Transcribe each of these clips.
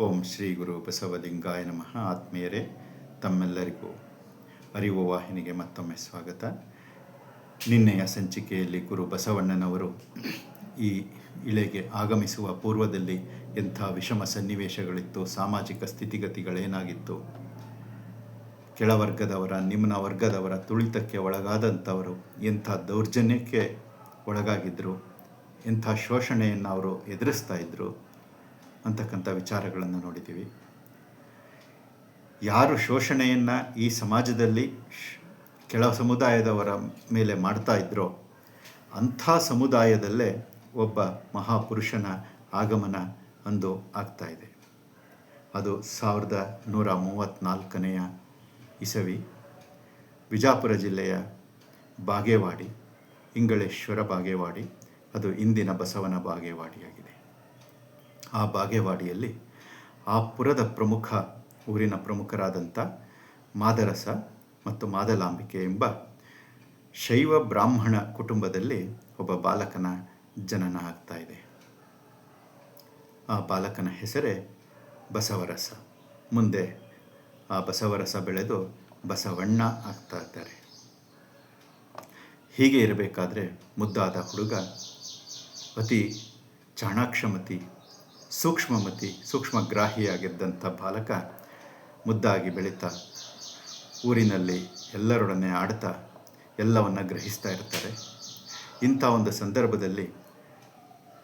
ಓಂ ಶ್ರೀ ಗುರು ಬಸವಲಿಂಗಾಯ ನಮಃ. ಆತ್ಮೀಯರೇ, ತಮ್ಮೆಲ್ಲರಿಗೂ ಅರಿವು ವಾಹಿನಿಗೆ ಮತ್ತೊಮ್ಮೆ ಸ್ವಾಗತ. ನಿನ್ನೆಯ ಸಂಚಿಕೆಯಲ್ಲಿ ಗುರು ಬಸವಣ್ಣನವರು ಈ ಇಳೆಗೆ ಆಗಮಿಸುವ ಪೂರ್ವದಲ್ಲಿ ಎಂಥ ವಿಷಮ ಸನ್ನಿವೇಶಗಳಿತ್ತು, ಸಾಮಾಜಿಕ ಸ್ಥಿತಿಗತಿಗಳೇನಾಗಿತ್ತು? ಕೆಳವರ್ಗದವರ, ನಿಮ್ನ ವರ್ಗದವರ ತುಳಿತಕ್ಕೆ ಒಳಗಾದಂಥವರು ಎಂಥ ದೌರ್ಜನ್ಯಕ್ಕೆ ಒಳಗಾಗಿದ್ದರು ಎಂಥ ಶೋಷಣೆಯನ್ನು ಅವರು ಎದುರಿಸ್ತಾ ಇದ್ದರು ಅಂತಕ್ಕಂಥ ವಿಚಾರಗಳನ್ನು ನೋಡಿದ್ದೀವಿ. ಯಾರು ಶೋಷಣೆಯನ್ನು ಈ ಸಮಾಜದಲ್ಲಿ ಕೆಳ ಸಮುದಾಯದವರ ಮೇಲೆ ಮಾಡ್ತಾ ಇದ್ರೋ ಅಂಥ ಸಮುದಾಯದಲ್ಲೇ ಒಬ್ಬ ಮಹಾಪುರುಷನ ಆಗಮನ ಅಂದು ಆಗ್ತಾ ಇದೆ. ಅದು ಸಾವಿರದ ನೂರ ಮೂವತ್ತ್ನಾಲ್ಕನೆಯ ಇಸವಿ. ವಿಜಾಪುರ ಜಿಲ್ಲೆಯ ಬಾಗೇವಾಡಿ, ಇಂಗಳೇಶ್ವರ ಬಾಗೇವಾಡಿ, ಅದು ಇಂದಿನ ಬಸವನ ಬಾಗೇವಾಡಿಯಾಗಿದೆ. ಆ ಬಾಗೇವಾಡಿಯಲ್ಲಿ ಆ ಪುರದ ಪ್ರಮುಖ ಊರಿನ ಪ್ರಮುಖರಾದಂಥ ಮಾದರಸ ಮತ್ತು ಮಾದಲಾಂಬಿಕೆ ಎಂಬ ಶೈವ ಬ್ರಾಹ್ಮಣ ಕುಟುಂಬದಲ್ಲಿ ಒಬ್ಬ ಬಾಲಕನ ಜನನ ಆಗ್ತಾ ಇದೆ. ಆ ಬಾಲಕನ ಹೆಸರೇ ಬಸವರಸ. ಮುಂದೆ ಆ ಬಸವರಸ ಬೆಳೆದು ಬಸವಣ್ಣ ಆಗ್ತಾ ಇದ್ದಾರೆ. ಹೀಗೆ ಇರಬೇಕಾದ್ರೆ ಮುದ್ದಾದ ಹುಡುಗ ಅತಿ ಚಾಣಾಕ್ಷಮತಿ ಸೂಕ್ಷ್ಮಮತಿ, ಸೂಕ್ಷ್ಮಗ್ರಾಹಿಯಾಗಿದ್ದಂಥ ಬಾಲಕ ಮುದ್ದಾಗಿ ಬೆಳೀತಾ, ಊರಿನಲ್ಲಿ ಎಲ್ಲರೊಡನೆ ಆಡ್ತಾ, ಎಲ್ಲವನ್ನು ಗ್ರಹಿಸ್ತಾ ಇರ್ತಾರೆ. ಇಂಥ ಒಂದು ಸಂದರ್ಭದಲ್ಲಿ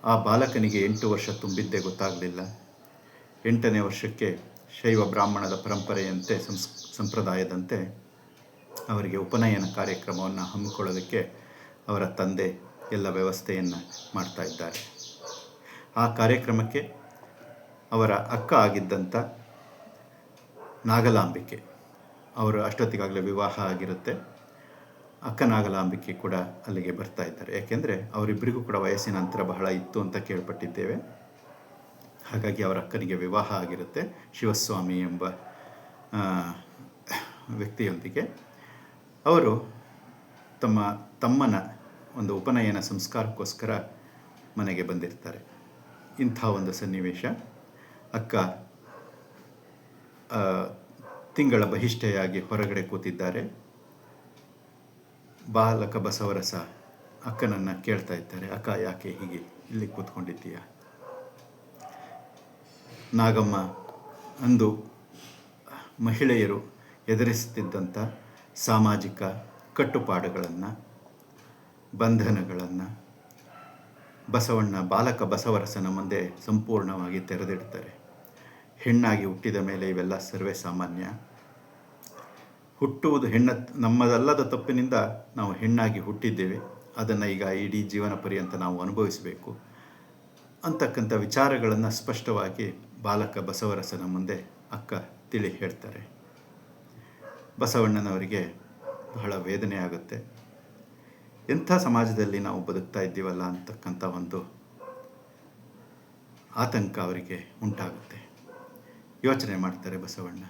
ಆ ಬಾಲಕನಿಗೆ ಎಂಟು ವರ್ಷ ತುಂಬಿದ್ದೇ ಗೊತ್ತಾಗಲಿಲ್ಲ. ಎಂಟನೇ ವರ್ಷಕ್ಕೆ ಶೈವ ಬ್ರಾಹ್ಮಣದ ಪರಂಪರೆಯಂತೆ ಸಂಸ್, ಸಂಪ್ರದಾಯದಂತೆ ಅವರಿಗೆ ಉಪನಯನ ಕಾರ್ಯಕ್ರಮವನ್ನು ಹಮ್ಮಿಕೊಳ್ಳೋದಕ್ಕೆ ಅವರ ತಂದೆ ಎಲ್ಲ ವ್ಯವಸ್ಥೆಯನ್ನು ಮಾಡ್ತಾ ಇದ್ದಾರೆ. ಆ ಕಾರ್ಯಕ್ರಮಕ್ಕೆ ಅವರ ಅಕ್ಕ ಆಗಿದ್ದಂಥ ನಾಗಲಾಂಬಿಕೆ. ಅವರು ಅಷ್ಟೊತ್ತಿಗಾಗಲೇ ವಿವಾಹ ಆಗಿರುತ್ತೆ. ಅಕ್ಕ ನಾಗಲಾಂಬಿಕೆ ಕೂಡ ಅಲ್ಲಿಗೆ ಬರ್ತಾ ಇದ್ದಾರೆ. ಯಾಕೆಂದರೆ ಅವರಿಬ್ಬರಿಗೂ ಕೂಡ ವಯಸ್ಸಿನ ಅಂತರ ಬಹಳ ಇತ್ತು ಅಂತ ಕೇಳ್ಪಟ್ಟಿದ್ದೇವೆ. ಹಾಗಾಗಿ ಅವರ ಅಕ್ಕನಿಗೆ ವಿವಾಹ ಆಗಿರುತ್ತೆ. ಶಿವಸ್ವಾಮಿ ಎಂಬ ವ್ಯಕ್ತಿಯೊಂದಿಗೆ. ಅವರು ತಮ್ಮ ತಮ್ಮನ ಒಂದು ಉಪನಯನ ಸಂಸ್ಕಾರಕ್ಕೋಸ್ಕರ ಮನೆಗೆ ಬಂದಿರ್ತಾರೆ. ಇಂಥ ಒಂದು ಸನ್ನಿವೇಶ. ಅಕ್ಕ ತಿಂಗಳ ಬಹಿಷ್ಠೆಯಾಗಿ ಹೊರಗಡೆ ಕೂತಿದ್ದಾರೆ. ಬಾಲಕ ಬಸವರಸ ಅಕ್ಕನನ್ನು ಕೇಳ್ತಾ ಇದ್ದಾರೆ. ಅಕ್ಕ, ಯಾಕೆ ಹೀಗೆ ಇಲ್ಲಿ ಕೂತ್ಕೊಂಡಿದ್ದೀಯ? ನಾಗಮ್ಮ, ಅಂದು ಮಹಿಳೆಯರು ಎದುರಿಸುತ್ತಿದ್ದಂಥ ಸಾಮಾಜಿಕ ಕಟ್ಟುಪಾಡುಗಳನ್ನು, ಬಂಧನಗಳನ್ನು ಬಸವಣ್ಣ, ಬಾಲಕ ಬಸವರಸನ ಮುಂದೆ ಸಂಪೂರ್ಣವಾಗಿ ತೆರೆದಿಡ್ತಾರೆ. ಹೆಣ್ಣಾಗಿ ಹುಟ್ಟಿದ ಮೇಲೆ ಇವೆಲ್ಲ ಸರ್ವೇ ಸಾಮಾನ್ಯ. ಹುಟ್ಟುವುದು ಹೆಣ್ಣ, ನಮ್ಮದಲ್ಲದ ತಪ್ಪಿನಿಂದ ನಾವು ಹೆಣ್ಣಾಗಿ ಹುಟ್ಟಿದ್ದೇವೆ. ಅದನ್ನು ಈಗ ಇಡೀ ಜೀವನ ಪರ್ಯಂತ ನಾವು ಅನುಭವಿಸಬೇಕು. ಅಂತಕ್ಕಂಥ ವಿಚಾರಗಳನ್ನು ಸ್ಪಷ್ಟವಾಗಿ ಬಾಲಕ ಬಸವರಸನ ಮುಂದೆ ಅಕ್ಕ ತಿಳಿ ಹೇಳ್ತಾರೆ. ಬಸವಣ್ಣನವರಿಗೆ ಬಹಳ ವೇದನೆ ಆಗುತ್ತೆ. ಎಂಥ ಸಮಾಜದಲ್ಲಿ ನಾವು ಬದುಕ್ತಾ ಇದ್ದೀವಲ್ಲ ಅಂತಕ್ಕಂಥ ಒಂದು ಆತಂಕ ಅವರಿಗೆ ಉಂಟಾಗುತ್ತೆ. ಯೋಚನೆ ಮಾಡ್ತಾರೆ ಬಸವಣ್ಣ.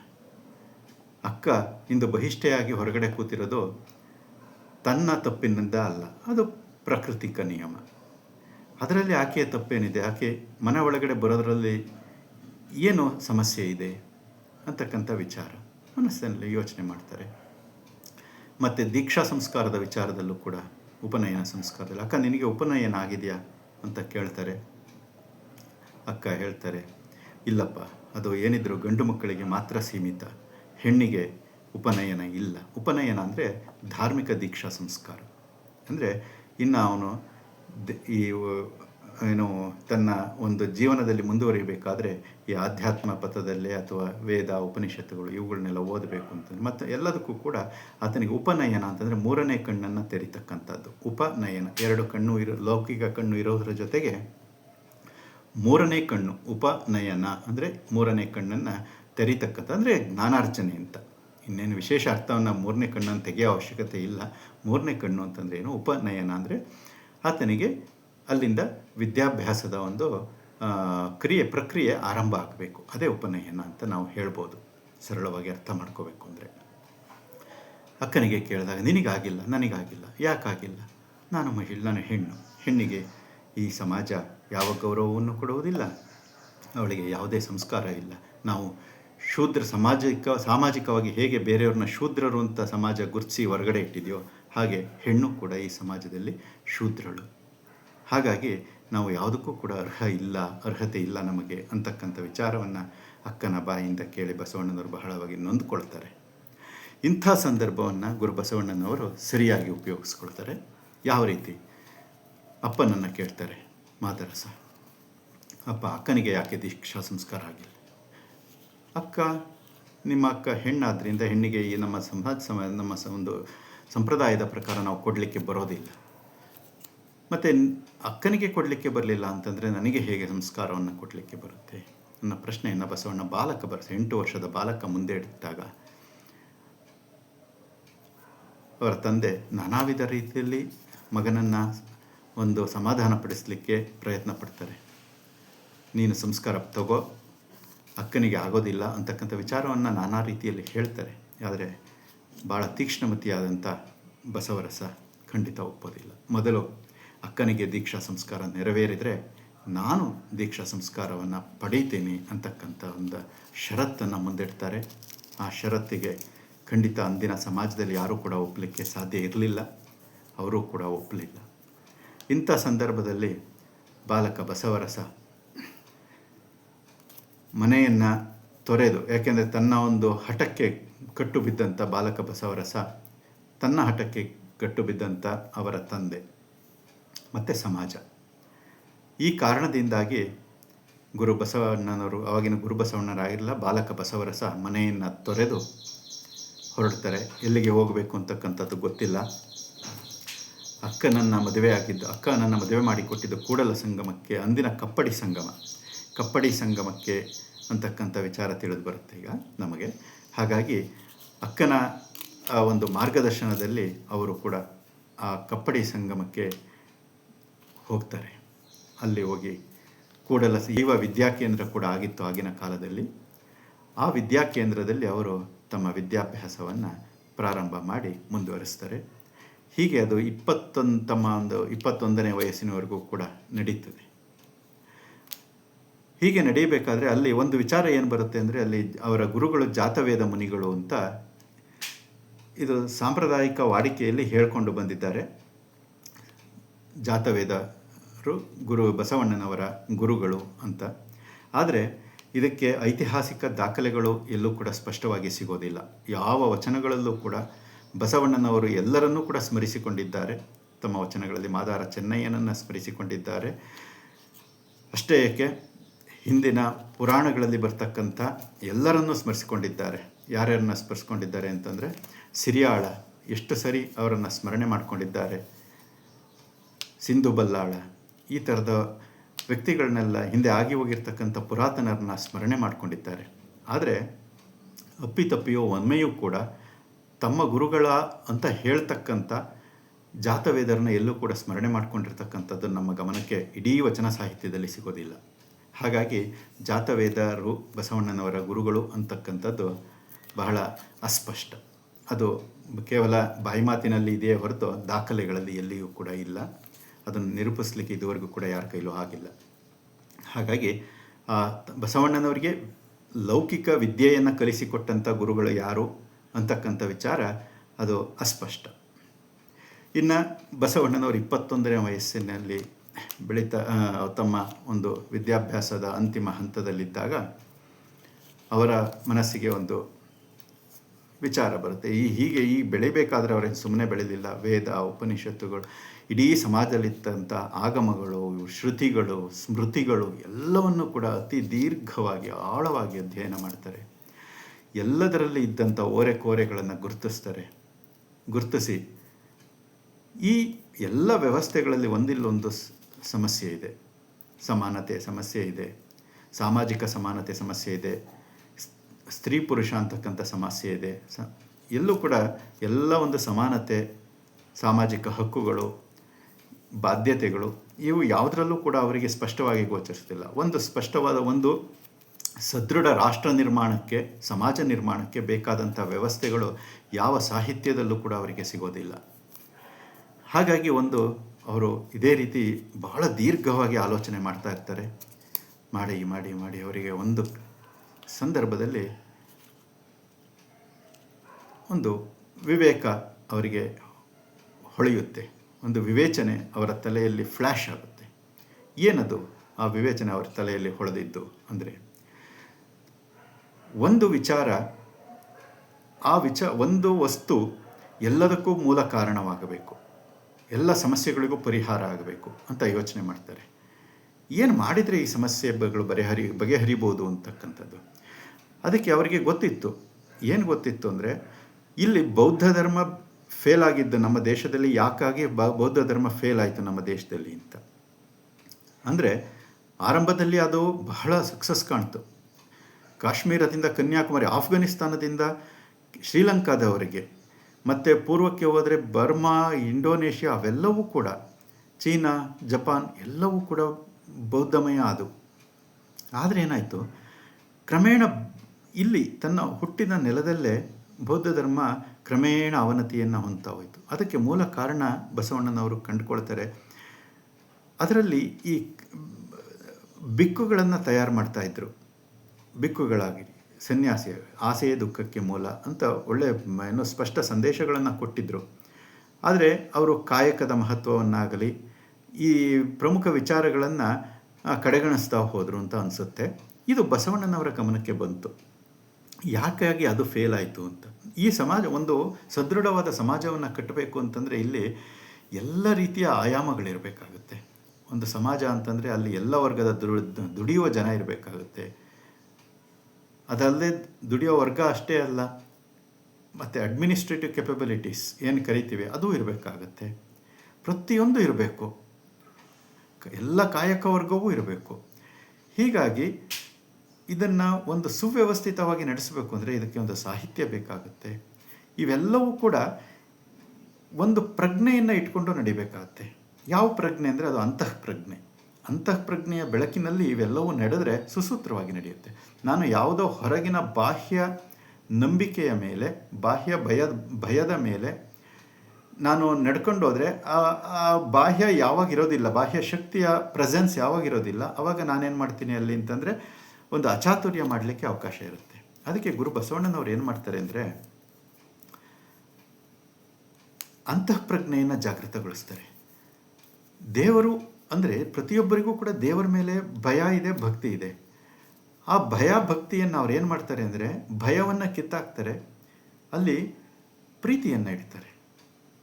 ಅಕ್ಕ, ಇಂದು ಬಹಿಷ್ಠೆಯಾಗಿ ಹೊರಗಡೆ ಕೂತಿರೋದು ತನ್ನ ತಪ್ಪಿನಿಂದ ಅಲ್ಲ, ಅದು ಪ್ರಾಕೃತಿಕ ನಿಯಮ. ಅದರಲ್ಲಿ ಆಕೆಯ ತಪ್ಪೇನಿದೆ? ಆಕೆ ಮನೆ ಒಳಗಡೆ ಬರೋದರಲ್ಲಿ ಏನು ಸಮಸ್ಯೆ ಇದೆ ಅಂತಕ್ಕಂಥ ವಿಚಾರ. ಮನಸ್ಸಿನಲ್ಲಿ ಯೋಚನೆ ಮಾಡ್ತಾರೆ. ಮತ್ತು ದೀಕ್ಷಾ ಸಂಸ್ಕಾರದ ವಿಚಾರದಲ್ಲೂ ಕೂಡ, ಉಪನಯನ ಸಂಸ್ಕಾರದಲ್ಲಿ. ಅಕ್ಕ, ನಿನಗೆ ಉಪನಯನ ಆಗಿದೆಯಾ ಅಂತ ಕೇಳ್ತಾರೆ. ಅಕ್ಕ ಹೇಳ್ತಾರೆ, ಇಲ್ಲಪ್ಪ ಅದು ಏನಿದ್ರು ಗಂಡು ಮಕ್ಕಳಿಗೆ ಮಾತ್ರ ಸೀಮಿತ. ಹೆಣ್ಣಿಗೆ ಉಪನಯನ ಇಲ್ಲ. ಉಪನಯನ ಅಂದರೆ ಧಾರ್ಮಿಕ ದೀಕ್ಷಾ ಸಂಸ್ಕಾರ. ಅಂದರೆ ಇನ್ನು ಅವನು ಈ ಏನು ತನ್ನ ಒಂದು ಜೀವನದಲ್ಲಿ ಮುಂದುವರಿಬೇಕಾದ್ರೆ ಈ ಆಧ್ಯಾತ್ಮ ಪಥದಲ್ಲಿ ಅಥವಾ ವೇದ, ಉಪನಿಷತ್ತುಗಳು ಇವುಗಳನ್ನೆಲ್ಲ ಓದಬೇಕು ಅಂತಂದರೆ ಮತ್ತು ಎಲ್ಲದಕ್ಕೂ ಕೂಡ ಆತನಿಗೆ ಉಪನಯನ ಅಂತಂದರೆ ಮೂರನೇ ಕಣ್ಣನ್ನು ತೆರೀತಕ್ಕಂಥದ್ದು. ಉಪನಯನ. ಎರಡು ಕಣ್ಣು ಇರೋ, ಲೌಕಿಕ ಕಣ್ಣು ಇರೋದ್ರ ಜೊತೆಗೆ ಮೂರನೇ ಕಣ್ಣು, ಉಪನಯನ, ಅಂದರೆ ಮೂರನೇ ಕಣ್ಣನ್ನು ತೆರೀತಕ್ಕಂಥ, ಅಂದರೆ ಜ್ಞಾನಾರ್ಜನೆ ಅಂತ. ಇನ್ನೇನು ವಿಶೇಷ ಅರ್ಥವನ್ನು ಮೂರನೇ ಕಣ್ಣನ್ನು ತೆಗೆಯೋ ಅವಶ್ಯಕತೆ ಇಲ್ಲ. ಮೂರನೇ ಕಣ್ಣು ಅಂತಂದ್ರೆ ಏನು? ಉಪನಯನ ಅಂದರೆ ಆತನಿಗೆ ಅಲ್ಲಿಂದ ವಿದ್ಯಾಭ್ಯಾಸದ ಒಂದು ಕ್ರಿಯೆ, ಪ್ರಕ್ರಿಯೆ ಆರಂಭ ಆಗಬೇಕು. ಅದೇ ಉಪನಯನ ಅಂತ ನಾವು ಹೇಳ್ಬೋದು. ಸರಳವಾಗಿ ಅರ್ಥ ಮಾಡ್ಕೋಬೇಕು ಅಂದರೆ. ಅಕ್ಕನಿಗೆ ಕೇಳಿದಾಗ, ನಿನಗಾಗಿಲ್ಲ, ನನಗಾಗಿಲ್ಲ, ಯಾಕಾಗಿಲ್ಲ? ನಾನು ಮಹಿಳೆ, ನಾನು ಹೆಣ್ಣು. ಹೆಣ್ಣಿಗೆ ಈ ಸಮಾಜ ಯಾವ ಗೌರವವನ್ನು ಕೊಡುವುದಿಲ್ಲ. ಅವಳಿಗೆ ಯಾವುದೇ ಸಂಸ್ಕಾರ ಇಲ್ಲ. ನಾವು ಶೂದ್ರ ಸಮಾಜಿಕ, ಸಾಮಾಜಿಕವಾಗಿ ಹೇಗೆ ಬೇರೆಯವ್ರನ್ನ ಶೂದ್ರರು ಅಂತ ಸಮಾಜ ಗುರುತಿಸಿ ಹೊರಗಡೆ ಇಟ್ಟಿದೆಯೋ ಹಾಗೆ ಹೆಣ್ಣು ಕೂಡ ಈ ಸಮಾಜದಲ್ಲಿ ಶೂದ್ರಳು. ಹಾಗಾಗಿ ನಾವು ಯಾವುದಕ್ಕೂ ಕೂಡ ಅರ್ಹ ಇಲ್ಲ, ಅರ್ಹತೆ ಇಲ್ಲ ನಮಗೆ ಅಂತಕ್ಕಂಥ ವಿಚಾರವನ್ನು ಅಕ್ಕನ ಬಾಯಿಂದ ಕೇಳಿ ಬಸವಣ್ಣನವರು ಬಹಳವಾಗಿ ನೊಂದ್ಕೊಳ್ತಾರೆ. ಇಂಥ ಸಂದರ್ಭವನ್ನು ಗುರು ಬಸವಣ್ಣನವರು ಸರಿಯಾಗಿ ಉಪಯೋಗಿಸ್ಕೊಳ್ತಾರೆ. ಯಾವ ರೀತಿ? ಅಪ್ಪನನ್ನು ಕೇಳ್ತಾರೆ. ಮಾದರಸ ಅಪ್ಪ ಅಕ್ಕನಿಗೆ ಯಾಕೆ ದೀಕ್ಷಾ ಸಂಸ್ಕಾರ ಆಗಿಲ್ಲ? ಅಕ್ಕ, ನಿಮ್ಮ ಅಕ್ಕ ಹೆಣ್ಣಾದ್ರಿಂದ ಹೆಣ್ಣಿಗೆ ಈ ನಮ್ಮ ಸಮಾಜ ಸಮ, ನಮ್ಮ ಒಂದು ಸಂಪ್ರದಾಯದ ಪ್ರಕಾರ ನಾವು ಕೊಡಲಿಕ್ಕೆ ಬರೋದಿಲ್ಲ. ಮತ್ತು ಅಕ್ಕನಿಗೆ ಕೊಡಲಿಕ್ಕೆ ಬರಲಿಲ್ಲ ಅಂತಂದರೆ ನನಗೆ ಹೇಗೆ ಸಂಸ್ಕಾರವನ್ನು ಕೊಡಲಿಕ್ಕೆ ಬರುತ್ತೆ? ನನ್ನ ಪ್ರಶ್ನೆಯನ್ನು ಬಸವಣ್ಣ ಬಾಲಕ ಬರೆಸ, ಎಂಟು ವರ್ಷದ ಬಾಲಕ ಮುಂದೆ ಇಟ್ಟಾಗ, ಅವರ ತಂದೆ ನಾನಾ ವಿಧ ರೀತಿಯಲ್ಲಿ ಮಗನನ್ನು ಒಂದು ಸಮಾಧಾನ ಪಡಿಸಲಿಕ್ಕೆ ಪ್ರಯತ್ನ ಪಡ್ತಾರೆ. ನೀನು ಸಂಸ್ಕಾರ ತಗೋ, ಅಕ್ಕನಿಗೆ ಆಗೋದಿಲ್ಲ ಅಂತಕ್ಕಂಥ ವಿಚಾರವನ್ನು ನಾನಾ ರೀತಿಯಲ್ಲಿ ಹೇಳ್ತಾರೆ. ಆದರೆ ಭಾಳ ತೀಕ್ಷ್ಣಮತಿಯಾದಂಥ ಬಸವರಸ ಖಂಡಿತ ಒಪ್ಪೋದಿಲ್ಲ. ಮೊದಲು ಅಕ್ಕನಿಗೆ ದೀಕ್ಷಾ ಸಂಸ್ಕಾರ ನೆರವೇರಿದರೆ ನಾನು ದೀಕ್ಷಾ ಸಂಸ್ಕಾರವನ್ನು ಪಡೀತೀನಿ ಅಂತಕ್ಕಂಥ ಒಂದು ಷರತ್ತನ್ನು ಮುಂದಿಡ್ತಾರೆ. ಆ ಷರತ್ತಿಗೆ ಖಂಡಿತ ಅಂದಿನ ಸಮಾಜದಲ್ಲಿ ಯಾರೂ ಕೂಡ ಒಪ್ಪಲಿಕ್ಕೆ ಸಾಧ್ಯ ಇರಲಿಲ್ಲ. ಅವರೂ ಕೂಡ ಒಪ್ಪಲಿಲ್ಲ. ಇಂಥ ಸಂದರ್ಭದಲ್ಲಿ ಬಾಲಕ ಬಸವರಸ ಮನೆಯನ್ನು ತೊರೆದು, ಯಾಕೆಂದರೆ ತನ್ನ ಒಂದು ಹಠಕ್ಕೆ ಕಟ್ಟು ಬಿದ್ದಂಥ ಬಾಲಕ ಬಸವರಸ ತನ್ನ ಹಠಕ್ಕೆ ಕಟ್ಟು ಬಿದ್ದಂಥ ಅವರ ತಂದೆ, ಮತ್ತು ಸಮಾಜ. ಈ ಕಾರಣದಿಂದಾಗಿ ಗುರು ಬಸವಣ್ಣನವರು ಆವಾಗಿನ ಗುರು ಬಸವಣ್ಣರಾಗಿರಲ್ಲ ಬಾಲಕ ಬಸವರಸ ಮನೆಯನ್ನು ತೊರೆದು ಹೊರಡ್ತಾರೆ. ಎಲ್ಲಿಗೆ ಹೋಗಬೇಕು ಅಂತಕ್ಕಂಥದ್ದು ಗೊತ್ತಿಲ್ಲ. ಅಕ್ಕನನ್ನು ಮದುವೆ ಆಗಿದ್ದು, ಅಕ್ಕ ನನ್ನ ಮದುವೆ ಮಾಡಿಕೊಟ್ಟಿದ್ದು ಕೂಡಲ ಸಂಗಮಕ್ಕೆ, ಅಂದಿನ ಕಪ್ಪಡಿ ಸಂಗಮ. ಕಪ್ಪಡಿ ಸಂಗಮಕ್ಕೆ ಅಂತಕ್ಕಂಥ ವಿಚಾರ ತಿಳಿದು ಬರುತ್ತೆ ಈಗ ನಮಗೆ. ಹಾಗಾಗಿ ಅಕ್ಕನ ಆ ಒಂದು ಮಾರ್ಗದರ್ಶನದಲ್ಲಿ ಅವರು ಕೂಡ ಆ ಕಪ್ಪಡಿ ಸಂಗಮಕ್ಕೆ ಹೋಗ್ತಾರೆ. ಅಲ್ಲಿ ಹೋಗಿ ಕೂಡಲ ಜೀವ ವಿದ್ಯಾಕೇಂದ್ರ ಕೂಡ ಆಗಿತ್ತು ಆಗಿನ ಕಾಲದಲ್ಲಿ. ಆ ವಿದ್ಯಾಕೇಂದ್ರದಲ್ಲಿ ಅವರು ತಮ್ಮ ವಿದ್ಯಾಭ್ಯಾಸವನ್ನು ಪ್ರಾರಂಭ ಮಾಡಿ ಮುಂದುವರಿಸ್ತಾರೆ. ಹೀಗೆ ಅದು ಇಪ್ಪತ್ತೊಂದು ತಮ್ಮ ಒಂದು, ಇಪ್ಪತ್ತೊಂದನೇ ವಯಸ್ಸಿನವರೆಗೂ ಕೂಡ ನಡೀತದೆ. ಹೀಗೆ ನಡೆಯಬೇಕಾದ್ರೆ ಅಲ್ಲಿ ಒಂದು ವಿಚಾರ ಏನು ಬರುತ್ತೆ ಅಂದರೆ ಅಲ್ಲಿ ಅವರ ಗುರುಗಳು ಜಾತವೇದ ಮುನಿಗಳು ಅಂತ ಇದು ಸಾಂಪ್ರದಾಯಿಕ ವಾಡಿಕೆಯಲ್ಲಿ ಹೇಳಿಕೊಂಡು ಬಂದಿದ್ದಾರೆ. ಜಾತವೇದರು ಗುರು ಬಸವಣ್ಣನವರ ಗುರುಗಳು ಅಂತ. ಆದರೆ ಇದಕ್ಕೆ ಐತಿಹಾಸಿಕ ದಾಖಲೆಗಳು ಎಲ್ಲೂ ಕೂಡ ಸ್ಪಷ್ಟವಾಗಿ ಸಿಗೋದಿಲ್ಲ. ಯಾವ ವಚನಗಳಲ್ಲೂ ಕೂಡ ಬಸವಣ್ಣನವರು ಎಲ್ಲರನ್ನೂ ಕೂಡ ಸ್ಮರಿಸಿಕೊಂಡಿದ್ದಾರೆ. ತಮ್ಮ ವಚನಗಳಲ್ಲಿ ಮಾದಾರ ಚೆನ್ನಯ್ಯನನ್ನು ಸ್ಮರಿಸಿಕೊಂಡಿದ್ದಾರೆ. ಅಷ್ಟೇ ಏಕೆ, ಹಿಂದಿನ ಪುರಾಣಗಳಲ್ಲಿ ಬರ್ತಕ್ಕಂಥ ಎಲ್ಲರನ್ನೂ ಸ್ಮರಿಸಿಕೊಂಡಿದ್ದಾರೆ. ಯಾರ್ಯಾರನ್ನ ಸ್ಮರಿಸಿಕೊಂಡಿದ್ದಾರೆ ಅಂತಂದರೆ, ಸಿರಿಯಾಳ ಎಷ್ಟು ಸರಿ ಅವರನ್ನು ಸ್ಮರಣೆ ಮಾಡಿಕೊಂಡಿದ್ದಾರೆ. ಸಿಂಧು ಬಲ್ಲಾಳ, ಈ ಥರದ ವ್ಯಕ್ತಿಗಳನ್ನೆಲ್ಲ ಹಿಂದೆ ಆಗಿ ಹೋಗಿರ್ತಕ್ಕಂಥ ಪುರಾತನರನ್ನ ಸ್ಮರಣೆ ಮಾಡಿಕೊಂಡಿದ್ದಾರೆ. ಆದರೆ ಅಪ್ಪಿತಪ್ಪಿಯೋ ಒಮ್ಮೆಯೂ ಕೂಡ ತಮ್ಮ ಗುರುಗಳ ಅಂತ ಹೇಳ್ತಕ್ಕಂಥ ಜಾತವೇದರನ್ನ ಎಲ್ಲೂ ಕೂಡ ಸ್ಮರಣೆ ಮಾಡಿಕೊಂಡಿರ್ತಕ್ಕಂಥದ್ದು ನಮ್ಮ ಗಮನಕ್ಕೆ ಇಡೀ ವಚನ ಸಾಹಿತ್ಯದಲ್ಲಿ ಸಿಗೋದಿಲ್ಲ. ಹಾಗಾಗಿ ಜಾತವೇದರು ಬಸವಣ್ಣನವರ ಗುರುಗಳು ಅಂತಕ್ಕಂಥದ್ದು ಬಹಳ ಅಸ್ಪಷ್ಟ. ಅದು ಕೇವಲ ಬಾಯಿಮಾತಿನಲ್ಲಿ ಇದೆಯೇ ಹೊರತು ದಾಖಲೆಗಳಲ್ಲಿ ಎಲ್ಲಿಯೂ ಕೂಡ ಇಲ್ಲ. ಅದನ್ನು ನಿರೂಪಿಸ್ಲಿಕ್ಕೆ ಇದುವರೆಗೂ ಕೂಡ ಯಾರ ಕೈಲೂ ಆಗಿಲ್ಲ. ಹಾಗಾಗಿ ಬಸವಣ್ಣನವರಿಗೆ ಲೌಕಿಕ ವಿದ್ಯೆಯನ್ನು ಕಲಿಸಿಕೊಟ್ಟಂಥ ಗುರುಗಳು ಯಾರು? ಅಂತಕ್ಕಂಥ ವಿಚಾರ ಅದು ಅಸ್ಪಷ್ಟ. ಇನ್ನು ಬಸವಣ್ಣನವರು ಇಪ್ಪತ್ತೊಂದನೇ ವಯಸ್ಸಿನಲ್ಲಿ ಬೆಳೀತಾ ತಮ್ಮ ಒಂದು ವಿದ್ಯಾಭ್ಯಾಸದ ಅಂತಿಮ ಹಂತದಲ್ಲಿದ್ದಾಗ ಅವರ ಮನಸ್ಸಿಗೆ ಒಂದು ವಿಚಾರ ಬರುತ್ತೆ. ಈ ಹೀಗೆ ಈ ಬೆಳಿಬೇಕಾದ್ರೆ ಅವರೇನು ಸುಮ್ಮನೆ ಬೆಳೆದಿಲ್ಲ. ವೇದ, ಉಪನಿಷತ್ತುಗಳು, ಇಡೀ ಸಮಾಜದಲ್ಲಿದ್ದಂಥ ಆಗಮಗಳು, ಶ್ರುತಿಗಳು, ಸ್ಮೃತಿಗಳು ಎಲ್ಲವನ್ನು ಕೂಡ ಅತಿ ದೀರ್ಘವಾಗಿ, ಆಳವಾಗಿ ಅಧ್ಯಯನ ಮಾಡ್ತಾರೆ. ಎಲ್ಲದರಲ್ಲಿ ಇದ್ದಂಥ ಓರೆಕೋರೆಗಳನ್ನು ಗುರುತಿಸ್ತಾರೆ. ಗುರುತಿಸಿ. ಈ ಎಲ್ಲ ವ್ಯವಸ್ಥೆಗಳಲ್ಲಿ ಒಂದಿಲ್ಲೊಂದು ಸಮಸ್ಯೆ ಇದೆ. ಸಮಾನತೆ ಸಮಸ್ಯೆ ಇದೆ. ಸಾಮಾಜಿಕ ಸಮಾನತೆ ಸಮಸ್ಯೆ ಇದೆ. ಸ್ತ್ರೀ ಪುರುಷ ಅಂತಕ್ಕಂಥ ಸಮಸ್ಯೆ ಇದೆ. ಸ, ಎಲ್ಲೂ ಕೂಡ ಎಲ್ಲ ಒಂದು ಸಮಾನತೆ, ಸಾಮಾಜಿಕ ಹಕ್ಕುಗಳು, ಬಾಧ್ಯತೆಗಳು ಇವು ಯಾವುದರಲ್ಲೂ ಕೂಡ ಅವರಿಗೆ ಸ್ಪಷ್ಟವಾಗಿ ಗೋಚರಿಸ್ತಿಲ್ಲ ಒಂದು ಸ್ಪಷ್ಟವಾದ ಒಂದು ಸದೃಢ ರಾಷ್ಟ್ರ ನಿರ್ಮಾಣಕ್ಕೆ, ಸಮಾಜ ನಿರ್ಮಾಣಕ್ಕೆ ಬೇಕಾದಂಥ ವ್ಯವಸ್ಥೆಗಳು ಯಾವ ಸಾಹಿತ್ಯದಲ್ಲೂ ಕೂಡ ಅವರಿಗೆ ಸಿಗೋದಿಲ್ಲ. ಹಾಗಾಗಿ ಒಂದು ಅವರು ಇದೇ ರೀತಿ ಬಹಳ ದೀರ್ಘವಾಗಿ ಆಲೋಚನೆ ಮಾಡ್ತಾ ಇರ್ತಾರೆ. ಮಾಡಿ ಮಾಡಿ ಮಾಡಿ ಅವರಿಗೆ ಒಂದು ಸಂದರ್ಭದಲ್ಲಿ ಒಂದು ವಿವೇಕ ಅವರಿಗೆ ಹೊಳೆಯುತ್ತೆ. ಒಂದು ವಿವೇಚನೆ ಅವರ ತಲೆಯಲ್ಲಿ ಫ್ಲ್ಯಾಶ್ ಆಗುತ್ತೆ. ಏನದು ಆ ವಿವೇಚನೆ ಅವರ ತಲೆಯಲ್ಲಿ ಹೊಳೆದಿದ್ದು ಅಂದರೆ ಒಂದು ವಿಚಾರ, ಆ ವಿಚ, ಒಂದು ವಸ್ತು ಎಲ್ಲದಕ್ಕೂ ಮೂಲ ಕಾರಣವಾಗಬೇಕು. ಎಲ್ಲ ಸಮಸ್ಯೆಗಳಿಗೂ ಪರಿಹಾರ ಆಗಬೇಕು ಅಂತ ಯೋಚನೆ ಮಾಡ್ತಾರೆ. ಏನು ಮಾಡಿದರೆ ಈ ಸಮಸ್ಯೆಗಳು ಬಗೆಹರಿ ಬಗೆಹರಿಬೋದು ಅಂತಕ್ಕಂಥದ್ದು? ಅದಕ್ಕೆ ಅವರಿಗೆ ಗೊತ್ತಿತ್ತು. ಏನು ಗೊತ್ತಿತ್ತು ಅಂದರೆ, ಇಲ್ಲಿ ಬೌದ್ಧ ಧರ್ಮ ಫೇಲ್ ಆಗಿದ್ದು ನಮ್ಮ ದೇಶದಲ್ಲಿ ಯಾಕಾಗಿ ಬೌದ್ಧ ಧರ್ಮ ಫೇಲ್ ಆಯಿತು ನಮ್ಮ ದೇಶದಲ್ಲಿ ಅಂತ. ಅಂದರೆ, ಆರಂಭದಲ್ಲಿ ಅದು ಬಹಳ ಸಕ್ಸಸ್ ಕಾಣ್ತು. ಕಾಶ್ಮೀರದಿಂದ ಕನ್ಯಾಕುಮಾರಿ, ಆಫ್ಘಾನಿಸ್ತಾನದಿಂದ ಶ್ರೀಲಂಕಾದವರಿಗೆ, ಮತ್ತು ಪೂರ್ವಕ್ಕೆ ಹೋದರೆ ಬರ್ಮಾ, ಇಂಡೋನೇಷ್ಯಾ ಅವೆಲ್ಲವೂ ಕೂಡ, ಚೀನಾ, ಜಪಾನ್ ಎಲ್ಲವೂ ಕೂಡ ಬೌದ್ಧಮಯ ಅದು. ಆದರೆ ಏನಾಯಿತು? ಕ್ರಮೇಣ ಇಲ್ಲಿ ತನ್ನ ಹುಟ್ಟಿದ ನೆಲದಲ್ಲೇ ಬೌದ್ಧ ಧರ್ಮ ಕ್ರಮೇಣ ಅವನತಿಯನ್ನು ಹೊಂದ್ತಾ ಹೋಯಿತು. ಅದಕ್ಕೆ ಮೂಲ ಕಾರಣ ಬಸವಣ್ಣನವರು ಕಂಡುಕೊಳ್ತಾರೆ. ಅದರಲ್ಲಿ ಈ ಬಿಕ್ಕುಗಳನ್ನು ತಯಾರು ಮಾಡ್ತಾಯಿದ್ರು ಬಿಕ್ಕುಗಳಾಗಿ ಸನ್ಯಾಸಿ, ಆಸೆಯೇ ದುಃಖಕ್ಕೆ ಮೂಲ ಅಂತ ಒಳ್ಳೆಯ ಏನು ಸ್ಪಷ್ಟ ಸಂದೇಶಗಳನ್ನು ಕೊಟ್ಟಿದ್ದರು ಆದರೆ ಅವರು ಕಾಯಕದ ಮಹತ್ವವನ್ನಾಗಲಿ, ಈ ಪ್ರಮುಖ ವಿಚಾರಗಳನ್ನು ಕಡೆಗಣಿಸ್ತಾ ಹೋದರು ಅಂತ ಅನಿಸುತ್ತೆ. ಇದು ಬಸವಣ್ಣನವರ ಗಮನಕ್ಕೆ ಬಂತು. ಯಾಕಾಗಿ ಅದು ಫೇಲ್ ಆಯಿತು ಅಂತ? ಈ ಸಮಾಜ, ಒಂದು ಸದೃಢವಾದ ಸಮಾಜವನ್ನು ಕಟ್ಟಬೇಕು ಅಂತಂದರೆ ಇಲ್ಲಿ ಎಲ್ಲ ರೀತಿಯ ಆಯಾಮಗಳಿರಬೇಕಾಗುತ್ತೆ. ಒಂದು ಸಮಾಜ ಅಂತಂದರೆ ಅಲ್ಲಿ ಎಲ್ಲ ವರ್ಗದ ದುಡಿ ದುಡಿಯುವ ಜನ ಇರಬೇಕಾಗುತ್ತೆ. ಅದಲ್ಲದೆ ದುಡಿಯೋ ವರ್ಗ ಅಷ್ಟೇ ಅಲ್ಲ, ಮತ್ತು ಅಡ್ಮಿನಿಸ್ಟ್ರೇಟಿವ್ ಕೆಪಬಿಲಿಟೀಸ್ ಏನು ಕರಿತೀವಿ ಅದು ಇರಬೇಕಾಗತ್ತೆ. ಪ್ರತಿಯೊಂದು ಇರಬೇಕು. ಎಲ್ಲ ಕಾಯಕ ವರ್ಗವೂ ಇರಬೇಕು. ಹೀಗಾಗಿ ಇದನ್ನು ಒಂದು ಸುವ್ಯವಸ್ಥಿತವಾಗಿ ನಡೆಸಬೇಕು ಅಂದರೆ ಇದಕ್ಕೆ ಒಂದು ಸಾಹಿತ್ಯ ಬೇಕಾಗುತ್ತೆ. ಇವೆಲ್ಲವೂ ಕೂಡ ಒಂದು ಪ್ರಜ್ಞೆಯನ್ನು ಇಟ್ಕೊಂಡು ನಡಿಬೇಕಾಗತ್ತೆ. ಯಾವ ಪ್ರಜ್ಞೆ ಅಂದರೆ ಅದು ಅಂತಃ ಪ್ರಜ್ಞೆ ಅಂತಃಪ್ರಜ್ಞೆಯ ಬೆಳಕಿನಲ್ಲಿ ಇವೆಲ್ಲವೂ ನಡೆದರೆ ಸುಸೂತ್ರವಾಗಿ ನಡೆಯುತ್ತೆ. ನಾನು ಯಾವುದೋ ಹೊರಗಿನ ಬಾಹ್ಯ ನಂಬಿಕೆಯ ಮೇಲೆ, ಬಾಹ್ಯ ಭಯ ಭಯದ ಮೇಲೆ ನಾನು ನಡ್ಕೊಂಡು ಹೋದರೆ ಆ ಬಾಹ್ಯ ಯಾವಾಗ ಇರೋದಿಲ್ಲ, ಬಾಹ್ಯ ಶಕ್ತಿಯ ಪ್ರೆಸೆನ್ಸ್ ಯಾವಾಗ ಇರೋದಿಲ್ಲ, ಅವಾಗ ನಾನೇನು ಮಾಡ್ತೀನಿ ಅಲ್ಲಿ ಅಂತಂದರೆ ಒಂದು ಅಚಾತುರ್ಯ ಮಾಡಲಿಕ್ಕೆ ಅವಕಾಶ ಇರುತ್ತೆ. ಅದಕ್ಕೆ ಗುರು ಬಸವಣ್ಣನವ್ರು ಏನು ಮಾಡ್ತಾರೆ ಅಂದರೆ ಅಂತಃಪ್ರಜ್ಞೆಯನ್ನು ಜಾಗೃತಗೊಳಿಸ್ತಾರೆ. ದೇವರು ಅಂದರೆ ಪ್ರತಿಯೊಬ್ಬರಿಗೂ ಕೂಡ ದೇವರ ಮೇಲೆ ಭಯ ಇದೆ, ಭಕ್ತಿ ಇದೆ. ಆ ಭಯ, ಭಕ್ತಿಯನ್ನು ಅವ್ರು ಏನು ಮಾಡ್ತಾರೆ ಅಂದರೆ ಭಯವನ್ನು ಕಿತ್ತಾಕ್ತಾರೆ. ಅಲ್ಲಿ ಪ್ರೀತಿಯನ್ನು ಇಡ್ತಾರೆ.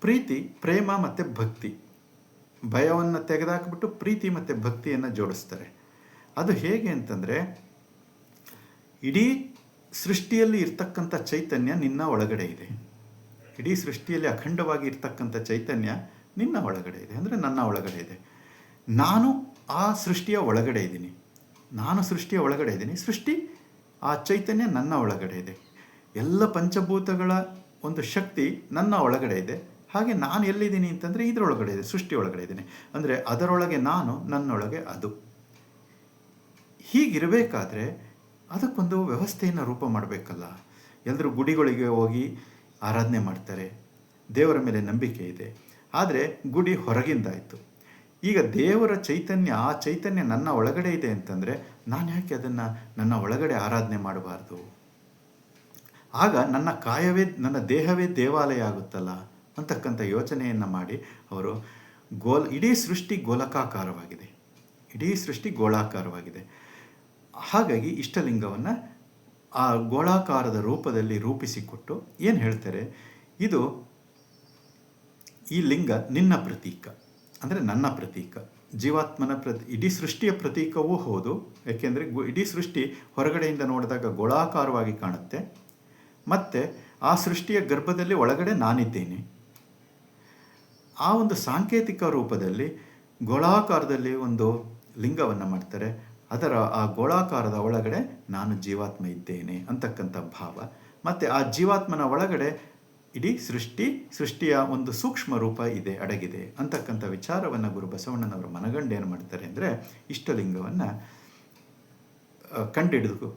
ಪ್ರೀತಿ, ಪ್ರೇಮ ಮತ್ತು ಭಕ್ತಿ. ಭಯವನ್ನು ತೆಗೆದಾಕ್ಬಿಟ್ಟು ಪ್ರೀತಿ ಮತ್ತು ಭಕ್ತಿಯನ್ನು ಜೋಡಿಸ್ತಾರೆ. ಅದು ಹೇಗೆ ಅಂತಂದರೆ ಇಡೀ ಸೃಷ್ಟಿಯಲ್ಲಿ ಇರ್ತಕ್ಕಂಥ ಚೈತನ್ಯ ನಿನ್ನ ಒಳಗಡೆ ಇದೆ. ಇಡೀ ಸೃಷ್ಟಿಯಲ್ಲಿ ಅಖಂಡವಾಗಿ ಇರ್ತಕ್ಕಂಥ ಚೈತನ್ಯ ನಿನ್ನ ಒಳಗಡೆ ಇದೆ. ಅಂದರೆ ನನ್ನ ಒಳಗಡೆ ಇದೆ. ನಾನು ಆ ಸೃಷ್ಟಿಯ ಒಳಗಡೆ ಇದ್ದೀನಿ. ನಾನು ಸೃಷ್ಟಿಯ ಒಳಗಡೆ ಇದ್ದೀನಿ. ಸೃಷ್ಟಿ ಆ ಚೈತನ್ಯ ನನ್ನ ಒಳಗಡೆ ಇದೆ. ಎಲ್ಲ ಪಂಚಭೂತಗಳ ಒಂದು ಶಕ್ತಿ ನನ್ನ ಒಳಗಡೆ ಇದೆ. ಹಾಗೆ ನಾನು ಎಲ್ಲಿದ್ದೀನಿ ಅಂತಂದರೆ ಇದರೊಳಗಡೆ ಇದೆ, ಸೃಷ್ಟಿ ಒಳಗಡೆ ಇದ್ದೀನಿ. ಅಂದರೆ ಅದರೊಳಗೆ ನಾನು, ನನ್ನೊಳಗೆ ಅದು. ಹೀಗಿರಬೇಕಾದ್ರೆ ಅದಕ್ಕೊಂದು ವ್ಯವಸ್ಥೆಯನ್ನು ರೂಪ ಮಾಡಬೇಕಲ್ಲ. ಎಲ್ಲರೂ ಗುಡಿಗಳಿಗೆ ಹೋಗಿ ಆರಾಧನೆ ಮಾಡ್ತಾರೆ. ದೇವರ ಮೇಲೆ ನಂಬಿಕೆ ಇದೆ. ಆದರೆ ಗುಡಿ ಹೊರಗಿಂದಾಯಿತು ಈಗ ದೇವರ ಚೈತನ್ಯ, ಆ ಚೈತನ್ಯ ನನ್ನ ಒಳಗಡೆ ಇದೆ ಅಂತಂದರೆ ನಾನು ಯಾಕೆ ಅದನ್ನು ನನ್ನ ಒಳಗಡೆ ಆರಾಧನೆ ಮಾಡಬಾರ್ದು? ಆಗ ನನ್ನ ಕಾಯವೇ, ನನ್ನ ದೇಹವೇ ದೇವಾಲಯ ಆಗುತ್ತಲ್ಲ? ಅಂತಕ್ಕಂಥ ಯೋಚನೆಯನ್ನು ಮಾಡಿ ಅವರು ಗೋಲ್, ಇಡೀ ಸೃಷ್ಟಿ ಗೋಲಕಾಕಾರವಾಗಿದೆ. ಇಡೀ ಸೃಷ್ಟಿ ಗೋಳಾಕಾರವಾಗಿದೆ. ಹಾಗಾಗಿ ಇಷ್ಟಲಿಂಗವನ್ನು ಆ ಗೋಳಾಕಾರದ ರೂಪದಲ್ಲಿ ರೂಪಿಸಿಕೊಟ್ಟು ಏನು ಹೇಳ್ತಾರೆ? ಇದು ಈ ಲಿಂಗ ನಿನ್ನ ಪ್ರತೀಕ. ಅಂದರೆ ನನ್ನ ಪ್ರತೀಕ. ಜೀವಾತ್ಮನ ಪ್ರತಿ, ಇಡೀ ಸೃಷ್ಟಿಯ ಪ್ರತೀಕವೂ ಹೌದು. ಏಕೆಂದರೆ ಇಡೀ ಸೃಷ್ಟಿ ಹೊರಗಡೆಯಿಂದ ನೋಡಿದಾಗ ಗೋಳಾಕಾರವಾಗಿ ಕಾಣುತ್ತೆ. ಮತ್ತು ಆ ಸೃಷ್ಟಿಯ ಗರ್ಭದಲ್ಲಿ ಒಳಗಡೆ ನಾನಿದ್ದೇನೆ. ಆ ಒಂದು ಸಾಂಕೇತಿಕ ರೂಪದಲ್ಲಿ ಗೋಳಾಕಾರದಲ್ಲಿ ಒಂದು ಲಿಂಗವನ್ನು ಮಾಡ್ತಾರೆ. ಅದರ ಆ ಗೋಳಾಕಾರದ ಒಳಗಡೆ ನಾನು ಜೀವಾತ್ಮ ಇದ್ದೇನೆ ಅಂತಕ್ಕಂಥ ಭಾವ. ಮತ್ತು ಆ ಜೀವಾತ್ಮನ ಒಳಗಡೆ ಇಡೀ ಸೃಷ್ಟಿ, ಸೃಷ್ಟಿಯ ಒಂದು ಸೂಕ್ಷ್ಮ ರೂಪ ಇದೆ, ಅಡಗಿದೆ ಅಂತಕ್ಕಂಥ ವಿಚಾರವನ್ನು ಗುರು ಬಸವಣ್ಣನವರು ಮನಗಂಡು ಏನು ಮಾಡ್ತಾರೆ ಅಂದರೆ ಇಷ್ಟಲಿಂಗವನ್ನು ಕಂಡಿಡಿದು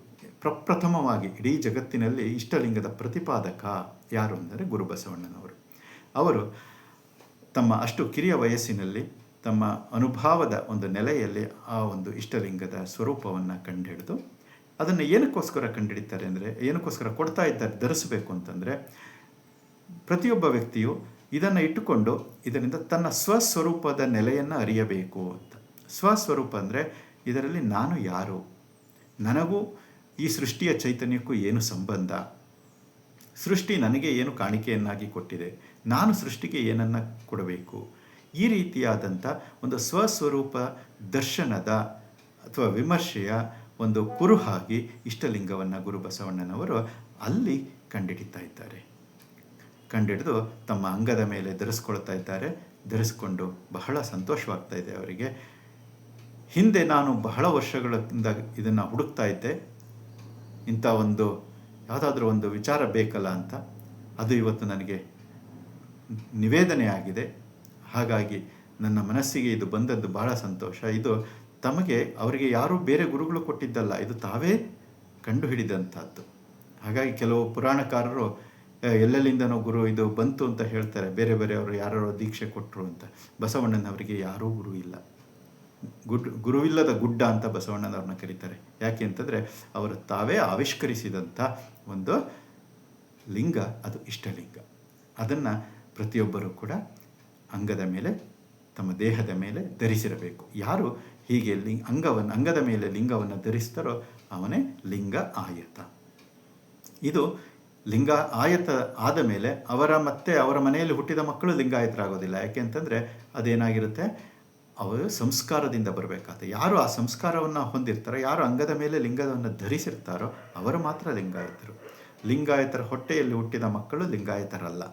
ಪ್ರಪ್ರಥಮವಾಗಿ ಇಡೀ ಜಗತ್ತಿನಲ್ಲಿ ಇಷ್ಟಲಿಂಗದ ಪ್ರತಿಪಾದಕ ಯಾರು ಅಂದರೆ ಗುರು ಬಸವಣ್ಣನವರು. ಅವರು ತಮ್ಮ ಅಷ್ಟು ಕಿರಿಯ ವಯಸ್ಸಿನಲ್ಲಿ ತಮ್ಮ ಅನುಭಾವದ ಒಂದು ನೆಲೆಯಲ್ಲಿ ಆ ಒಂದು ಇಷ್ಟಲಿಂಗದ ಸ್ವರೂಪವನ್ನು ಕಂಡುಹಿಡಿದು ಅದನ್ನು ಏನಕ್ಕೋಸ್ಕರ ಕಂಡುಹಿಡಿತಾರೆ ಅಂದರೆ, ಏನಕ್ಕೋಸ್ಕರ ಕೊಡ್ತಾ ಇದ್ದಾರೆ, ಧರಿಸಬೇಕು ಅಂತಂದರೆ ಪ್ರತಿಯೊಬ್ಬ ವ್ಯಕ್ತಿಯು ಇದನ್ನು ಇಟ್ಟುಕೊಂಡು ಇದರಿಂದ ತನ್ನ ಸ್ವಸ್ವರೂಪದ ನೆಲೆಯನ್ನು ಅರಿಯಬೇಕು ಅಂತ. ಸ್ವಸ್ವರೂಪ ಅಂದರೆ ಇದರಲ್ಲಿ ನಾನು ಯಾರು? ನನಗೂ ಈ ಸೃಷ್ಟಿಯ ಚೈತನ್ಯಕ್ಕೂ ಏನು ಸಂಬಂಧ? ಸೃಷ್ಟಿ ನನಗೆ ಏನು ಕಾಣಿಕೆಯನ್ನಾಗಿ ಕೊಟ್ಟಿದೆ? ನಾನು ಸೃಷ್ಟಿಗೆ ಏನನ್ನು ಕೊಡಬೇಕು? ಈ ರೀತಿಯಾದಂಥ ಒಂದು ಸ್ವಸ್ವರೂಪ ದರ್ಶನದ ಅಥವಾ ವಿಮರ್ಶೆಯ ಒಂದು ಕುರುಹಾಗಿ ಇಷ್ಟಲಿಂಗವನ್ನು ಗುರು ಬಸವಣ್ಣನವರು ಅಲ್ಲಿ ಕಂಡಿಡಿತಾ ಇದ್ದಾರೆ. ಕಂಡಿಡಿದು ತಮ್ಮ ಅಂಗದ ಮೇಲೆ ಧರಿಸ್ಕೊಳ್ತಾ ಇದ್ದಾರೆ. ಧರಿಸ್ಕೊಂಡು ಬಹಳ ಸಂತೋಷವಾಗ್ತಾ ಇದೆ ಅವರಿಗೆ. ಹಿಂದೆ ನಾನು ಬಹಳ ವರ್ಷಗಳಿಂದ ಇದನ್ನು ಹುಡುಕ್ತಾ ಇದ್ದೆ. ಇಂಥ ಒಂದು ಯಾವುದಾದ್ರೂ ಒಂದು ವಿಚಾರ ಬೇಕಲ್ಲ ಅಂತ. ಅದು ಇವತ್ತು ನನಗೆ ನಿವೇದನೆ ಆಗಿದೆ. ಹಾಗಾಗಿ ನನ್ನ ಮನಸ್ಸಿಗೆ ಇದು ಬಂದದ್ದು ಬಹಳ ಸಂತೋಷ. ಇದು ತಮಗೆ ಅವರಿಗೆ ಯಾರೂ ಬೇರೆ ಗುರುಗಳು ಕೊಟ್ಟಿದ್ದಲ್ಲ, ಇದು ತಾವೇ ಕಂಡುಹಿಡಿದಂಥದ್ದು. ಹಾಗಾಗಿ ಕೆಲವು ಪುರಾಣಕಾರರು ಎಲ್ಲೆಲ್ಲಿಂದನೋ ಗುರು ಇದು ಬಂತು ಅಂತ ಹೇಳ್ತಾರೆ. ಬೇರೆ ಬೇರೆಯವರು ಯಾರೋ ದೀಕ್ಷೆ ಕೊಟ್ಟರು ಅಂತ. ಬಸವಣ್ಣನವರಿಗೆ ಯಾರೂ ಗುರು ಇಲ್ಲ. ಗುಡ್ ಗುರುವಿಲ್ಲದ ಗುಡ್ಡ ಅಂತ ಬಸವಣ್ಣನವ್ರನ್ನ ಕರೀತಾರೆ. ಯಾಕೆ ಅಂತಂದರೆ ಅವರು ತಾವೇ ಆವಿಷ್ಕರಿಸಿದಂಥ ಒಂದು ಲಿಂಗ, ಅದು ಇಷ್ಟಲಿಂಗ. ಅದನ್ನು ಪ್ರತಿಯೊಬ್ಬರೂ ಕೂಡ ಅಂಗದ ಮೇಲೆ, ತಮ್ಮ ದೇಹದ ಮೇಲೆ ಧರಿಸಿರಬೇಕು. ಯಾರು ಹೀಗೆ ಲಿಂಗ, ಅಂಗವನ್ನು, ಅಂಗದ ಮೇಲೆ ಲಿಂಗವನ್ನು ಧರಿಸ್ತಾರೋ ಅವನೇ ಲಿಂಗ ಆಯತ. ಇದು ಲಿಂಗ ಆಯತ ಆದ ಮೇಲೆ ಅವರ ಮತ್ತೆ ಅವರ ಮನೆಯಲ್ಲಿ ಹುಟ್ಟಿದ ಮಕ್ಕಳು ಲಿಂಗಾಯತರಾಗೋದಿಲ್ಲ. ಯಾಕೆ ಅಂತಂದರೆ ಅದೇನಾಗಿರುತ್ತೆ? ಅವರು ಸಂಸ್ಕಾರದಿಂದ ಬರಬೇಕಾಗುತ್ತೆ. ಯಾರು ಆ ಸಂಸ್ಕಾರವನ್ನು ಹೊಂದಿರ್ತಾರೋ, ಯಾರು ಅಂಗದ ಮೇಲೆ ಲಿಂಗವನ್ನು ಧರಿಸಿರ್ತಾರೋ ಅವರು ಮಾತ್ರ ಲಿಂಗಾಯತರು. ಲಿಂಗಾಯತರ ಹೊಟ್ಟೆಯಲ್ಲಿ ಹುಟ್ಟಿದ ಮಕ್ಕಳು ಲಿಂಗಾಯತರಲ್ಲ.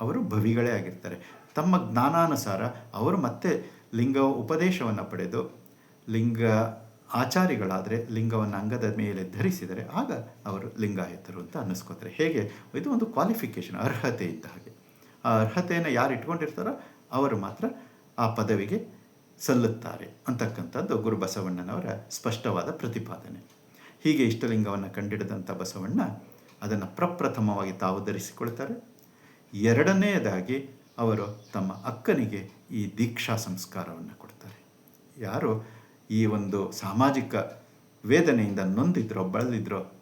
ಅವರು ಭವಿಗಳೇ ಆಗಿರ್ತಾರೆ. ತಮ್ಮ ಜ್ಞಾನಾನುಸಾರ ಅವರು ಮತ್ತೆ ಲಿಂಗ ಉಪದೇಶವನ್ನು ಪಡೆದು, ಲಿಂಗ ಆಚಾರಿಗಳಾದರೆ ಲಿಂಗವನ್ನು ಅಂಗದ ಮೇಲೆ ಧರಿಸಿದರೆ ಆಗ ಅವರು ಲಿಂಗಾಯತರು ಅಂತ ಅನ್ನಿಸ್ಕೋತಾರೆ. ಹೇಗೆ? ಇದು ಒಂದು ಕ್ವಾಲಿಫಿಕೇಷನ್ ಅರ್ಹತೆ ಇದ್ದ ಹಾಗೆ. ಆ ಅರ್ಹತೆಯನ್ನು ಯಾರು ಇಟ್ಕೊಂಡಿರ್ತಾರೋ ಅವರು ಮಾತ್ರ ಆ ಪದವಿಗೆ ಸಲ್ಲುತ್ತಾರೆ ಅಂತಕ್ಕಂಥದ್ದು ಗುರು ಬಸವಣ್ಣನವರ ಸ್ಪಷ್ಟವಾದ ಪ್ರತಿಪಾದನೆ. ಹೀಗೆ ಇಷ್ಟಲಿಂಗವನ್ನು ಕಂಡಿಡಿದಂಥ ಬಸವಣ್ಣ ಅದನ್ನು ಪ್ರಪ್ರಥಮವಾಗಿ ತಾವು ಧರಿಸಿಕೊಳ್ತಾರೆ. ಎರಡನೆಯದಾಗಿ ಅವರು ತಮ್ಮ ಅಕ್ಕನಿಗೆ ಈ ದೀಕ್ಷಾ ಸಂಸ್ಕಾರವನ್ನು ಕೊಡ್ತಾರೆ. ಯಾರು? ಈ ಒಂದು ಸಾಮಾಜಿಕ ವೇದನೆಯಿಂದ ನೊಂದಿದ್ರೋ, ಬಳಲಿದ್ರೋ,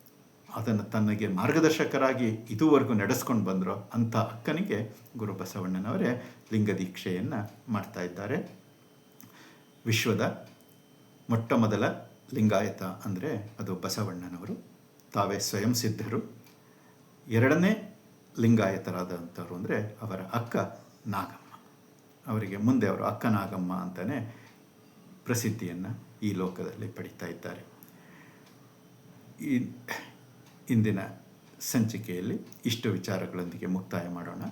ಅದನ್ನು ತನಗೆ ಮಾರ್ಗದರ್ಶಕರಾಗಿ ಇದುವರೆಗೂ ನಡೆಸ್ಕೊಂಡು ಬಂದರೋ ಅಂಥ ಅಕ್ಕನಿಗೆ ಗುರು ಬಸವಣ್ಣನವರೇ ಲಿಂಗ ದೀಕ್ಷೆಯನ್ನು ಮಾಡ್ತಾ ಇದ್ದಾರೆ. ವಿಶ್ವದ ಮೊಟ್ಟ ಮೊದಲ ಲಿಂಗಾಯತ ಅಂದರೆ ಅದು ಬಸವಣ್ಣನವರು. ತಾವೇ ಸ್ವಯಂ ಸಿದ್ಧರು. ಎರಡನೇ ಲಿಂಗಾಯತರಾದಂಥವ್ರು ಅಂದರೆ ಅವರ ಅಕ್ಕ ನಾಗಮ್ಮ. ಅವರಿಗೆ ಮುಂದೆ ಅವರು ಅಕ್ಕ ನಾಗಮ್ಮ ಅಂತಲೇ ಪ್ರಸಿದ್ಧಿಯನ್ನು ಈ ಲೋಕದಲ್ಲಿ ಪಡಿತಾ ಇದ್ದಾರೆ. ಈ ಇಂದಿನ ಸಂಚಿಕೆಯಲ್ಲಿ ಇಷ್ಟು ವಿಚಾರಗಳೊಂದಿಗೆ ಮುಕ್ತಾಯ ಮಾಡೋಣ.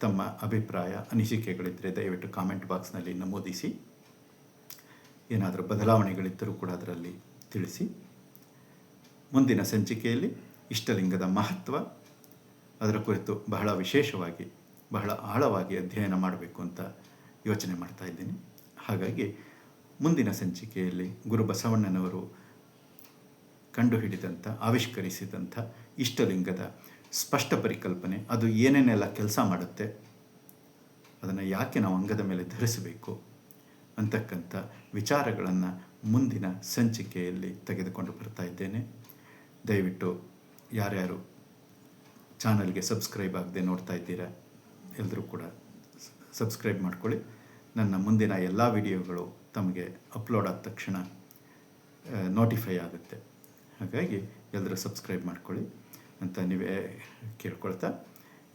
ತಮ್ಮ ಅಭಿಪ್ರಾಯ ಅನಿಸಿಕೆಗಳಿದ್ದರೆ ದಯವಿಟ್ಟು ಕಾಮೆಂಟ್ ಬಾಕ್ಸ್ನಲ್ಲಿ ನಮೂದಿಸಿ. ಏನಾದರೂ ಬದಲಾವಣೆಗಳಿದ್ದರೂ ಕೂಡ ಅದರಲ್ಲಿ ತಿಳಿಸಿ. ಮುಂದಿನ ಸಂಚಿಕೆಯಲ್ಲಿ ಇಷ್ಟಲಿಂಗದ ಮಹತ್ವ, ಅದರ ಕುರಿತು ಬಹಳ ವಿಶೇಷವಾಗಿ, ಬಹಳ ಆಳವಾಗಿ ಅಧ್ಯಯನ ಮಾಡಬೇಕು ಅಂತ ಯೋಚನೆ ಮಾಡ್ತಾ ಇದ್ದೀನಿ. ಹಾಗಾಗಿ ಮುಂದಿನ ಸಂಚಿಕೆಯಲ್ಲಿ ಗುರು ಬಸವಣ್ಣನವರು ಕಂಡುಹಿಡಿದಂಥ, ಆವಿಷ್ಕರಿಸಿದಂಥ ಇಷ್ಟಲಿಂಗದ ಸ್ಪಷ್ಟ ಪರಿಕಲ್ಪನೆ, ಅದು ಏನೇನೆಲ್ಲ ಕೆಲಸ ಮಾಡುತ್ತೆ, ಅದನ್ನು ಯಾಕೆ ನಾವು ಅಂಗದ ಮೇಲೆ ಧರಿಸಬೇಕು ಅಂತಕ್ಕಂಥ ವಿಚಾರಗಳನ್ನು ಮುಂದಿನ ಸಂಚಿಕೆಯಲ್ಲಿ ತೆಗೆದುಕೊಂಡು ಬರ್ತಾ ಇದ್ದೇನೆ. ದಯವಿಟ್ಟು ಯಾರ್ಯಾರು ಚಾನಲ್ಗೆ ಸಬ್ಸ್ಕ್ರೈಬ್ ಆಗದೆ ನೋಡ್ತಾ ಇದ್ದೀರಾ ಎಲ್ಲರೂ ಕೂಡ ಸಬ್ಸ್ಕ್ರೈಬ್ ಮಾಡ್ಕೊಳ್ಳಿ. ನನ್ನ ಮುಂದಿನ ಎಲ್ಲ ವಿಡಿಯೋಗಳು ತಮಗೆ ಅಪ್ಲೋಡ್ ಆದ ತಕ್ಷಣ ನೋಟಿಫೈ ಆಗುತ್ತೆ. ಹಾಗಾಗಿ ಎಲ್ಲರೂ ಸಬ್ಸ್ಕ್ರೈಬ್ ಮಾಡ್ಕೊಳ್ಳಿ ಅಂತ ನೀವೇ ಕೇಳ್ಕೊಳ್ತಾ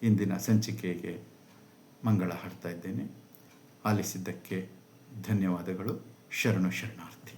ಇಂದಿನ ಸಂಚಿಕೆಗೆ ಮಂಗಳ ಹಾಡ್ತಾ ಇದ್ದೇನೆ. ಆಲಿಸಿದ್ದಕ್ಕೆ ಧನ್ಯವಾದಗಳು. ಶರಣು ಶರಣಾರ್ಥ.